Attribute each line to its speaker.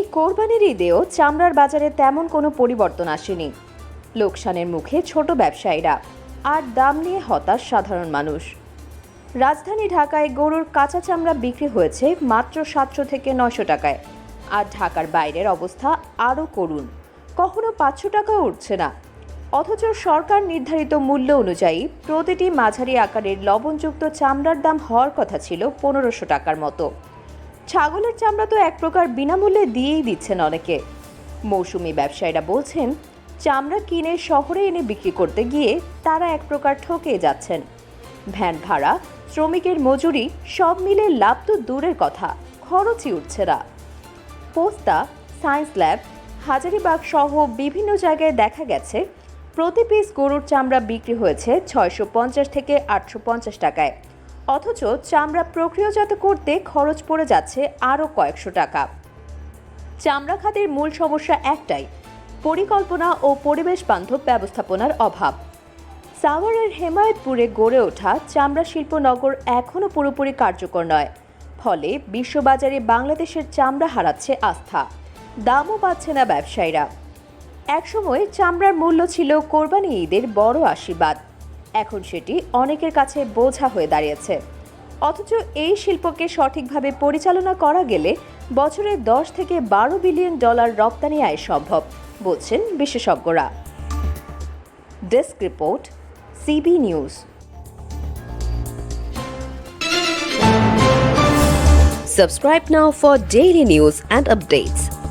Speaker 1: কোরবানির ঈদেও চামড়ার বাজারে তেমন কোনো পরিবর্তন আসেনি। লোকসানের মুখে ছোট ব্যবসায়ীরা, আর দাম নিয়ে হতাশ সাধারণ মানুষ। রাজধানী ঢাকায় গরুর কাঁচা চামড়া বিক্রি হয়েছে মাত্র সাতশো থেকে নয়শো টাকায়। আর ঢাকার বাইরের অবস্থা আরও করুণ। কখনো পাঁচশো টাকাও উঠছে না। অথচ সরকার নির্ধারিত মূল্য অনুযায়ী প্রতিটি মাঝারি আকারের লবণযুক্ত চামড়ার দাম হওয়ার কথা ছিল পনেরোশো টাকার মতো। ছাগলের চামড়া তো এক প্রকার বিনামূল্যে দিয়েই দিচ্ছেন অনেকে। মৌসুমি ব্যবসায়ীরা বলছেন, চামড়া কিনে শহরে এনে বিক্রি করতে গিয়ে তারা এক প্রকার ঠকে যাচ্ছেন। ভ্যান ভাড়া, শ্রমিকের মজুরি, সব মিলে লাভ তো দূরের কথা, খরচই উঠছে না। পোস্তা, সায়েন্স ল্যাব, হাজারিবাগ সহ বিভিন্ন জায়গায় দেখা গেছে, প্রতি পিস গরুর চামড়া বিক্রি হয়েছে ছয়শো পঞ্চাশ থেকে আটশো পঞ্চাশ টাকায়। অথচ চামড়া প্রক্রিয়াজাত করতে খরচ পড়ে যাচ্ছে আরও কয়েকশো টাকা। চামড়া খাতের মূল সমস্যা একটাই, পরিকল্পনা ও পরিবেশ বান্ধব ব্যবস্থাপনার অভাব। সাভারের হেমায়তপুরে গড়ে ওঠা চামড়া শিল্পনগর এখনও পুরোপুরি কার্যকর নয়, ফলে বিশ্ববাজারে বাংলাদেশের চামড়া হারাচ্ছে আস্থা। দামও পাচ্ছে না ব্যবসায়ীরা। একসময় চামড়ার মূল্য ছিল কোরবানি ঈদের বড় আশীর্বাদ। এখন সেটি অনেকের কাছে বোঝা হয়ে দাঁড়িয়েছে। অথচ এই শিল্পকে সঠিকভাবে পরিচালনা করা গেলে বছরে দশ থেকে বারো বিলিয়ন ডলার রপ্তানি আয় সম্ভব, বলছেন বিশেষজ্ঞরা। Desk report, CB news.
Speaker 2: Subscribe now for daily news and updates.